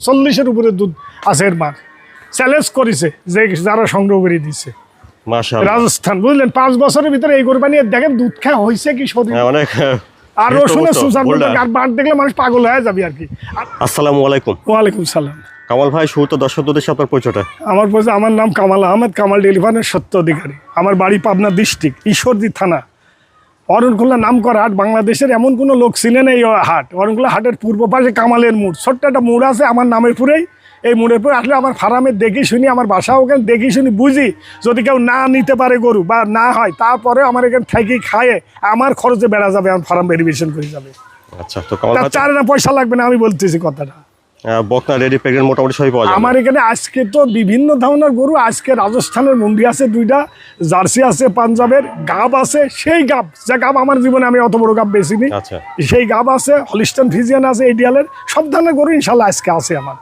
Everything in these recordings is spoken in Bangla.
চল্লিশের উপরে দুধ আছে এর মার চ্যালেঞ্জ করেছে যে যারা সংগ্রহ করে মাশাআল্লাহ। রাজস্থান বুঝলেন? পাঁচ বছরের ভিতরে এই কোরবানি দেখেন দুধ খাওয়া হয়েছে কি শরীর হ্যাঁ, অনেক। আর রসুনের সুসার বোল্ডার। দেখলে মানুষ পাগল হয়ে যাবে আর কি। আসসালামু আলাইকুম। ওয়ালাইকুম সালাম। কামাল ভাই শুরুতে দর্শক উদ্দেশ্যে আপনার পরিচয়টা। আমার বলছে আমার নাম কামাল আহমেদ কামাল ডেলিভারের সত্য অধিকারী। আমার বাড়ি পাবনা ডিস্ট্রিক্ট ঈশ্বরদী থানা। অরণখোলা নাম করা হাট বাংলাদেশের এমন কোনো লোক ছিলেন ওই হাট। অরণখোলা হাটের পূর্ব পাশে কামালের মোড়। ছোট্ট একটা মোড় আছে আমার নামের পুরেই। এই মোড়ের পরে আসলে আমার ফার্মে দেখি শুনি আমার বাসা ওখানে দেখি শুনি বুঝি যদি কেউ না নিতে পারে গরু বা না হয় তারপরে আমার এখানে থাকি খায়ে আমার খরচে বেড়া যাবে আমার ফার্ম ভেরিফিকেশন করে যাবে। আচ্ছা তো চার না পয়সা লাগবে না আমি বলতেছি কথাটা। বকনা রেডি প্রেগনেন্ট মোটামুটি সবই পাওয়া যায় আমার এখানে আজকে তো বিভিন্ন ধরনের গরু আজকে রাজস্থানের মন্ডি আছে দুইটা জার্সি আছে পাঞ্জাবের গাব আছে সেই গাব যে গাব আমার জীবনে আমি অত বড় গাব বেশি নি সেই গাব আছে হলিস্টন ফিজিয়ান আছে এডিয়ালের সব ধরনের গরু ইনশাল্লাহ আজকে আছে আমার।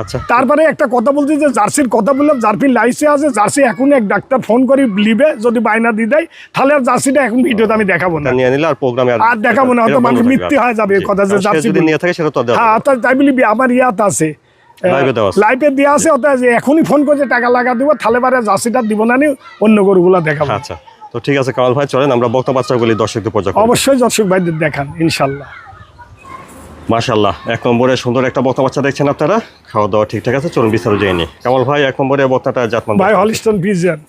আচ্ছা। তারপরে একটা কথা বলছি যে জার্সির কথা বললাম জার্সির লাইসে আছে জার্সি এখন এক ডাক্তার ফোন করি লিবে যদি বায়না দিয়ে দেয় তাহলে আর জার্সিটা এখন ভিডিওতে আমি দেখাবো না। নিয়ে নিলে আর প্রোগ্রামে আর দেখাবো না, হয়তো মানুষ মিথ্যে হয়ে যাবে, কথা যে যদি নিয়ে থাকে সেটা তো হ্যাঁ তাই বলি আমার ইয়াত আছে। Live দেওয়া আছে। লাইভে দেওয়া আছে অর্থাৎ এখনই ফোন করে টাকা লাগা দিব তাহলে বারে জার্সিটা দিব না নি অন্য গরুগুলা দেখাবো। আচ্ছা। তো ঠিক আছে কামাল ভাই চলেন আমরা বক্তা বাচ্চাগুলি দর্শকদের পর্যায়ে। অবশ্যই দর্শক ভাইদের দেখান ইনশাল্লাহ। মাশাল্লাহ এক নম্বরে সুন্দর একটা বক্তা বাচ্চা দেখছেন আপনারা? খাওয়া দাওয়া ঠিকঠাক আছে চলুন বিস্তারিত নিই। কামাল ভাই এক নম্বরে বক্তাটা জাতমান ভাই হলিস্টন পিজিয়ান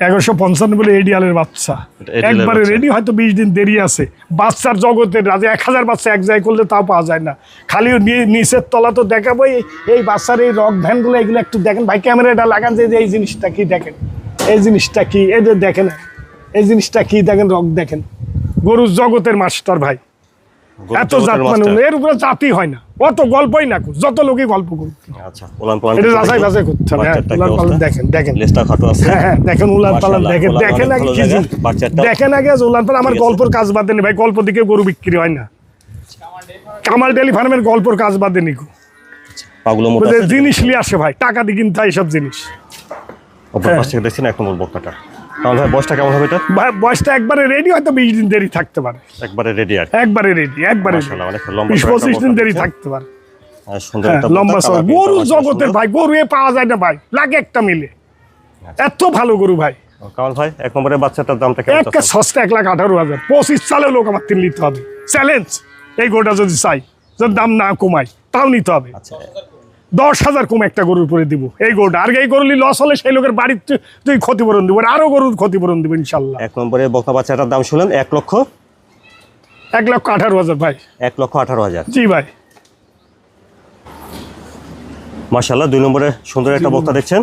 এগারোশো পঞ্চান্ন বলে এডিয়ালের বাচ্চা। একবারে। রেডি হয়তো বিশ দিন দেরি আছে। বাচ্চার জগতের রাজা এক হাজার বাচ্চা এক জায়গায় করলে তাও পাওয়া যায় না। খালি নিচের তলা তো দেখাবো এই- এই বাচ্চার এই রক ভ্যানগুলো এগুলো একটু দেখেন। ভাই ক্যামেরাটা লাগান যে যে এই জিনিসটা কি দেখেন? এই জিনিসটা কি? এই যে দেখেন এই জিনিসটা কি দেখেন? রক দেখেন। গরুর জগতের মাস্টার ভাই। এত জাত মানে এর উপরে জাতি হয় না। অত গল্পই না যত লোকই গল্প করুক। আচ্ছা ওলান পালান এটা যাচাই বাছাই করতে হবে হ্যাঁ বাচ্চারটা কি উলান পালান দেখেন দেখেন। লেজটা খাটো আছে। হ্যাঁ হ্যাঁ দেখেন উলান পালান দেখেন দেখেন আগে কি জিনিস- দেখেন আগে উলান পালান আমার গল্পর কাজ বাদ দেনি ভাই গল্প দিকে গরু বিক্রি হয় না। কামাল ডেলি ফার্মের গল্পর কাজ বাদ দেনি গো। পাগুলো মোটা জিনিস নিয়ে আসে ভাই টাকা দিয়ে কিনতে হয় এইসব জিনিস। অপর পাশ থেকে দেখছেন এক নম্বর বক্তাটা কামাল ভাই বয়সটা কেমন হবে এটা? ভাই বয়সটা একবারে রেডি হয়তো বিশ দিন দেরি থাকতে পারে। একবারে রেডি আর একবারে রেডি একবারে অনেক লম্বা বিশ পঁচিশ দিন দেরি থাকতে পারে। হ্যাঁ, একটা লম্বা কালার গরু জগতের ভাই গরু এ পাওয়া যায় না ভাই লাগে একটা মিলে। এত ভালো গরু ভাই। কামাল ভাই এক নম্বরে বাচ্চাটার দামটা কেমন একটা সস্তা এক লাখ আঠারো হাজার। পঁচিশ সালে লোক আমার তিন নিতে হবে। চ্যালেঞ্জ এই গরুটা যদি চাই যদি দাম না কমাই তাও নিতে হবে। আচ্ছা। দশ হাজার কম একটা গরুর উপরে দিব। এই গরুটা। আর এই গরুলি লস হলে সেই লোকের বাড়ির তুই- ক্ষতিপূরণ দিব। আর আরও গরুর ক্ষতিপূরণ দিব ইনশাল্লাহ। এক নম্বরে বক্তা বাচ্চাটার দাম শুনলেন এক লক্ষ? এক লক্ষ আঠারো হাজার ভাই। এক লক্ষ আঠারো হাজার। জি ভাই। মাশাল্লাহ দুই নম্বরে সুন্দর একটা বক্তা দেখছেন।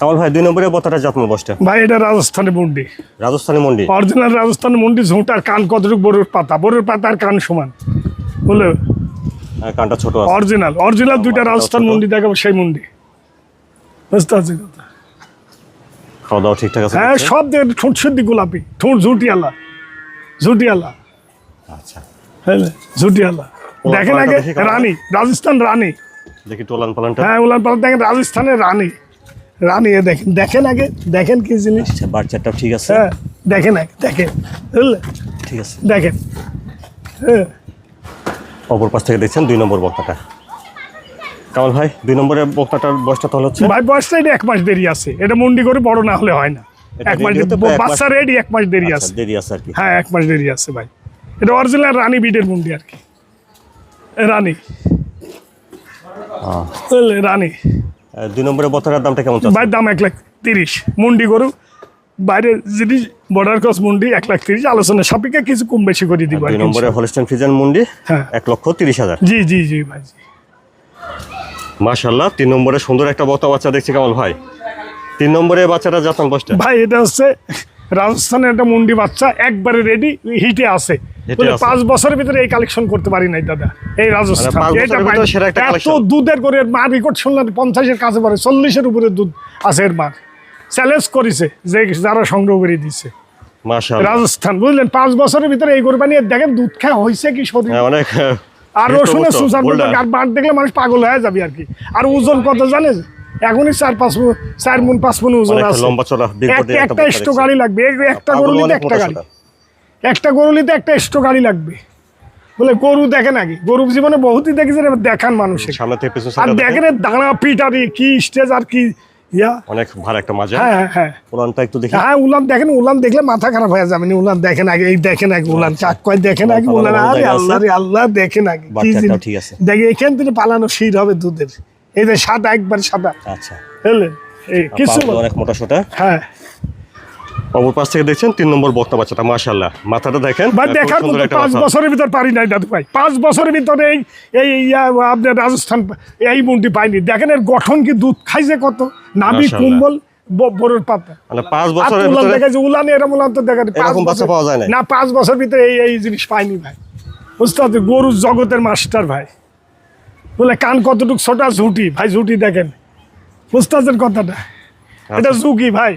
কামাল ভাই দুই নম্বরে বক্তাটা যত্ন বসটা ভাই এটা রাজস্থানে মন্ডি। রাজস্থানী মন্ডি। অরিজিনাল রাজস্থানে মন্ডি ঝোঁটার কান কতটুকু বড়ুর পাতা? বড়ুর পাতা আর কান সমান। বুঝলে? কানটা ছোট অরিজিনাল অরিজিনাল দুইটা রাজস্থান। মন্ডি দেখাবো সেই মন্ডি বুঝতে পারছি কথা? খাওয়া দাওয়া ঠিকঠাক আছে হ্যাঁ সব দিয়ে ঠোঁট শুদ্ধি গোলাপি ঠোঁট ঝুটিয়ালা ঝুটিয়ালা। আচ্ছা। হ্যাঁ ঝুটিয়ালা। দেখেন আগে রানী রাজস্থান রানী। দেখি টোলান পালানটা। হ্যাঁ উলান পালান দেখেন রাজস্থানের রানী। রানী এ দেখেন দেখেন আগে দেখেন কি জিনিস। আচ্ছা বাচ্চাটাও ঠিক আছে। হ্যাঁ দেখেন আগে দেখেন বুঝলে? ঠিক আছে। দেখেন। হ্যাঁ। অপর পাশ থেকে দেখছেন দুই নম্বর বক্তাটা। কামাল ভাই দুই নম্বরের বক্তাটার বয়সটা তাহলে হচ্ছে? ভাই বয়সটা এটা এক মাস দেরি আছে। এটা মন্ডি করে বড় না হলে হয় না। এক মাস বাচ্চা রেডি এক মাস দেরি আচ্ছা, আছে। দেরি আছে আর কি। হ্যাঁ এক মাস দেরি আছে ভাই। এটা অরিজিনাল রানী বিডের মুন্ডি আর কি। রানী। রানী। দুই নম্বরের বক্তাটার দামটা কেমন ভাই দাম এক লাখ তিরিশ। মুন্ডি গরু বাইরে জিনিস বর্ডার ক্রস মুন্ডি এক লাখ তিরিশ আলোচনা সাপেক্ষে কিছু কম বেশি করে দিব দুই নম্বরে হলিস্টান ফিজান মুন্ডি হ্যাঁ। এক লক্ষ তিরিশ হাজার। জি জি জি ভাই। মাশাল্লাহ তিন নম্বরে সুন্দর একটা বক্তা বাচ্চা দেখছি কামাল ভাই। তিন নম্বরে বাচ্চাটা যত্ন বসটা ভাই এটা হচ্ছে রাজস্থানের একটা মুন্ডি বাচ্চা একবারে রেডি হিটে আছে। পাঁচ বছরের ভিতরে এই কালেকশন করতে পারি নাই দাদা এই রাজস্থান। মানে এত দুধের করে মা রেকর্ড শুনলাম পঞ্চাশের কাছে পড়ে চল্লিশের উপরে দুধ আছে এর মার চ্যালেঞ্জ করেছে যে যারা সংগ্রহ করে দিচ্ছে রাজস্থান বুঝলেন? পাঁচ বছরের ভিতরে এই কোরবানি দেখেন দুধ খাওয়া হয়েছে কি শরীর হ্যাঁ অনেক আর রসুনের সুসার মতো বাট দেখলে মানুষ পাগল হয়ে যাবে আর কি। আর ওজন কত এখনই চার পাঁচ চার মন পাঁচ মন ওজন আছে। লম্বা চড়া একটা স্টো গাড়ি লাগবে। একটা গরু নিতে একটা গাড়ি। একটা গরু নিতে একটা স্টো গাড়ি লাগবে। বলে গরু দেখে নাকি গরু জীবনে বহুতই দেখেছেন দেখান মানুষের। আর দেখেন। দাঁড়া পিটারি কি স্টেজ আর কি ইয়া। অনেক ভালো একটা মাজা হ্যাঁ? হ্যাঁ হ্যাঁ উলানটা একটু দেখি। হ্যাঁ উলান দেখেন উলান দেখলে মাথা খারাপ হয়ে যাবে উলান দেখেন আগে এই দেখেন আগে উলান চাক কয় দেখেন আগে উলান আরে আল্লাহ রে আল্লাহ দেখেন আগে কি ঠিক আছে। দেখে এখান থেকে পালানো শির হবে দুধের। এই যে সাদা একবার সাদা। আচ্ছা। বুঝলেন? এই কিছু অনেক মোটা সোটা। হ্যাঁ। অপর পাশ থেকে দেখছেন তিন নম্বর বক্তা বাচ্চাটা মাশাল্লাহ মাথাটা দেখেন খুব দেখার মতো পাঁচ বছরের ভিতর পারি নাই দাদু ভাই। পাঁচ বছরের ভিতরে এই এই আপনার রাজস্থান এই মুন্ডি পাইনি। দেখেন এর গঠন কি দুধ খাইছে কত? নাবি কুম্বল বড়োর পাতা। মানে পাঁচ বছরের ভিতরে দেখেছে উলান এরম উলান তো দেখেন এরকম বাচ্চা পাওয়া যায় না। না পাঁচ বছর ভিতরে এই এই জিনিস পাইনি ভাই। বুঝতে পারছি গরুর জগতের মাস্টার ভাই। বলে কান কতটুকু ছোটা ঝুটি। ভাই ঝুটি দেখেন। বুঝতে কথাটা। এটা আচ্ছা। ঝুঁকি ভাই।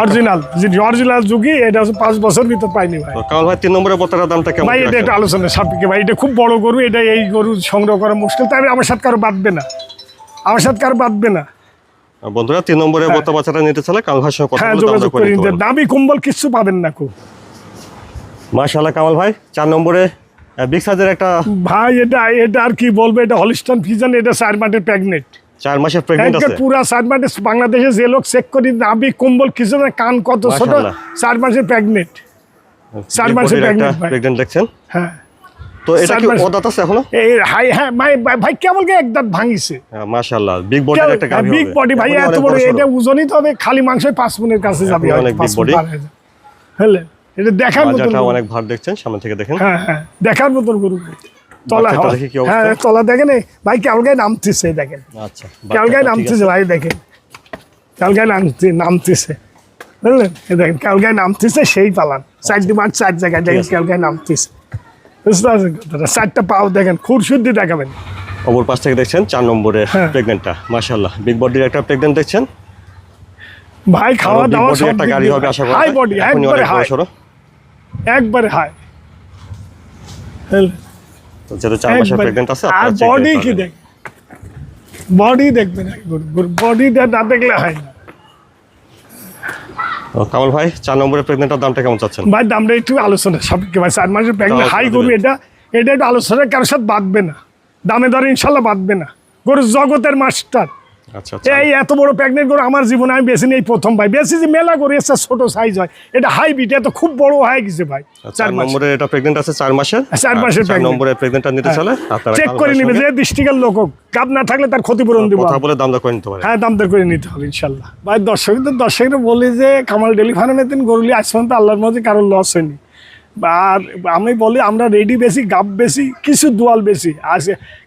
অরিজিনাল অরিজিনাল ঝুঁকি এটা হচ্ছে পাঁচ বছর ভিতর পাইনি ভাই। তো ভাই তিন নম্বরের বক্তাটার দামটা কেমন ভাই এটা একটা আলোচনা সাপেক্ষে ভাই এটা খুব বড় গরু এটা এই গরু সংগ্রহ করা মুশকিল তাই আমার সাথে কারও বাঁধবে না। আমার সাথে কারও বাঁধবে না। বন্ধুরা তিন নম্বরের বক্তা বাচ্চাটা নিতে চাইলে কামাল ভাইয়ের সঙ্গে কথা হ্যাঁ যোগাযোগ করে নিতে দামি কম্বল কিচ্ছু পাবেন না খুব। মাশাআল্লাহ কামাল ভাই চার নম্বরে বিগ সাইজের একটা ভাই এটা এটা আর কি বলব এটা হলিস্টন ফিজন এটা চার মাঠের প্রেগনেন্ট চার মাসের প্রেগনেন্ট আছে। পুরা চার মাঠে বাংলাদেশে যে লোক চেক করি নাবি কম্বল কিছু না কান কত ছোট চার চার মাসের প্রেগনেন্ট চার মাসের body র একটা pregnant ভাই। প্রেগনেন্ট দেখছেন? হ্যাঁ। তো এটা কি মাস- ওদাত আছে এখনও? এই হাই হ্যাঁ ভাই ভাই- ভাই কে এক দাঁত ভাঙিছে? মাশাআল্লাহ। বিগ বডির একটা গাভী বিগ বডি ভাই এত বড় এটা ওজনই তো হবে খালি মাংস পাঁচ মনের কাছে যাবে অনেক হয়ে এটা দেখার মতন অনেক ভার দেখছেন সামনে থেকে দেখেন। হ্যাঁ হ্যাঁ দেখার মতন গরু। তলা হয়। হ্যাঁ তলা দেখেন ভাই ক্যালগায় নামতেছে দেখেন। আচ্ছা ক্যালগায় নামতেছে ভাই দেখেন। ক্যালগায় নামতে নামতেছে। বুঝলেন? দেখেন ক্যালগায় নামতেছে সেই পালান। চারটি মাঠ চার জায়গায় দেখেন ক্যালগায় নামতেছে। বুঝতে পারছেন কথাটা? চারটা পাও দেখেন খুব শুদ্ধি দেখাবেন। অপর পাশ থেকে দেখছেন চার নম্বরের হ্যাঁ। প্রেগনেন্টটা মাশাআল্লাহ। বিগ বডির একটা প্রেগনেন্ট দেখছেন? ভাই খাওয়া দাওয়া সব একটা গাড়ি হবে আশা করা হাই বডি একবারে হাই একবারে হাই তো যেহেতু চার মাসের প্রেগন্যান্ট আছে আর বডি কি দেখ বডি দেখবেন না দেখলে হয় না। কামাল ভাই চার নম্বরের প্রেগনেন্টটার দামটা কেমন চাচ্ছেন? ভাই দামটা একটু আলোচনা ভাই চার মাসের হাই গরু এটা এটা একটু আলোচনা কারোর সাথে বাঁধবে না। দামে দরে ইনশাল্লাহ বাঁধবে না। গরু জগতের মাস্টার এই এত বড় প্রেগনেন্ট গরু আমার জীবনে আমি বেশি নেই প্রথম ভাই। বেশি যে মেলা এসে ছোট সাইজ হয়। এটা হাইব্রিড এত খুব বড় হয়ে গেছে ভাই। চার চার মাস। নম্বরের এটা প্রেগনেন্ট আছে চার মাসের? চার আর মাসের চার pregnant। প্রেগনেন্টটা নিতে চাইলে আপনারা চেক করে নিবে যে ডিস্ট্রিক্টের লোক কাপ না থাকলে তার ক্ষতিপূরণ দিব। কথা বলে দাম দর করে নিতে পারে। হ্যাঁ দাম দর করে নিতে হবে ইনশাল্লাহ। ভাই দর্শকদের দর্শকরা বলি যে কামাল ডেলি ফার্মে তিন গরুলি আজ পর্যন্ত আল্লাহর মধ্যে কারোর লস হয়নি। আর আমি বলি আমরা রেডি বেশি গাপ বেশি কিছু দোয়াল বেশি আর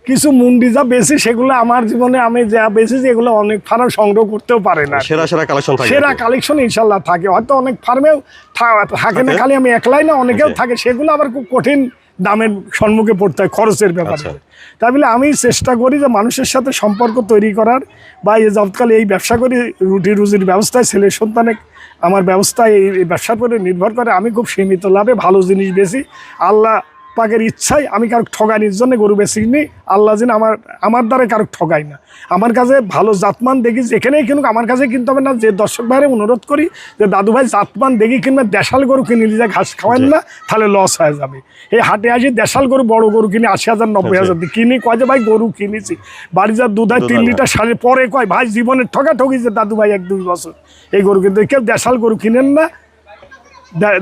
কিছু মুন্ডি যা বেশি সেগুলো আমার জীবনে আমি যা বেশি এগুলো অনেক ফার্ম সংগ্রহ করতেও পারে না। সেরা সেরা কালেকশন সেরা কালেকশন ইনশাল্লাহ থাকে। হয়তো অনেক ফার্মেও থাকে না খালি আমি একলাই না অনেকেও থাকে সেগুলো আবার খুব কঠিন দামের সম্মুখে পড়তে হয় খরচের ব্যাপারে। আচ্ছা। তাই বলে আমি চেষ্টা করি যে মানুষের সাথে সম্পর্ক তৈরি করার বা এই যতকালে এই ব্যবসা করি রুটি রুজির ব্যবস্থায় ছেলের সন্তানে আমার ব্যবস্থা এই ব্যবসার উপরে নির্ভর করে। আমি খুব সীমিত লাভে ভালো জিনিস বেশি আল্লাহ পাকের ইচ্ছাই আমি কারও ঠগানির জন্য গরু বেশি নি আল্লাহ যেন আমার আমার দ্বারা কারও ঠগাই না। আমার কাছে ভালো জাতমান দেখি যেখানেই কিনুক আমার কাছে কিনতে হবে না। যে দর্শক ভাইয়ের অনুরোধ করি যে দাদু ভাই জাতমান দেখি কিনবে দেশাল গরু কিনে যায় ঘাস খাওয়ান না তাহলে লস হয়ে যাবে। এই হাটে আসি দেশাল গরু বড় গরু কিনে আশি হাজার নব্বই হাজার দিয়ে কিনি কয় যে ভাই গরু কিনেছি। বাড়ি যা দুধ হয় তিন লিটার সাড়ে পরে কয় ভাই জীবনের ঠকা ঠকিছে দাদু ভাই এক দুই বছর। এই গরু কিন্তু কেউ দেশাল গরু কিনেন না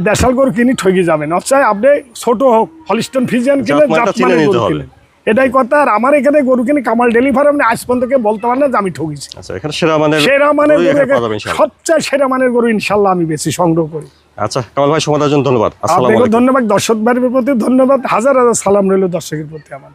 দেশাল গরু কিনি ঠকি যাবেন অবশ্যই আপনি ছোট হোক হলিস্টন ফিজিয়ান কিনে জাতমানের গরু হবে। এটাই কথা। আর আমার এখানে গরু কিনে কামাল ডেলিভারি আপনি আজ পর্যন্ত বলতে পারেন না যে আমি ঠকিছি আচ্ছা সেরা মানের সেরা মানের। সবচেয়ে সেরা মানের গরু ইনশাল্লাহ আমি বেশি সংগ্রহ করি। আচ্ছা কামাল ভাই সময় জন্য ধন্যবাদ। ধন্যবাদ। দর্শক ভাইয়ের প্রতি ধন্যবাদ। হাজার হাজার সালাম রইল দর্শকের প্রতি আমার।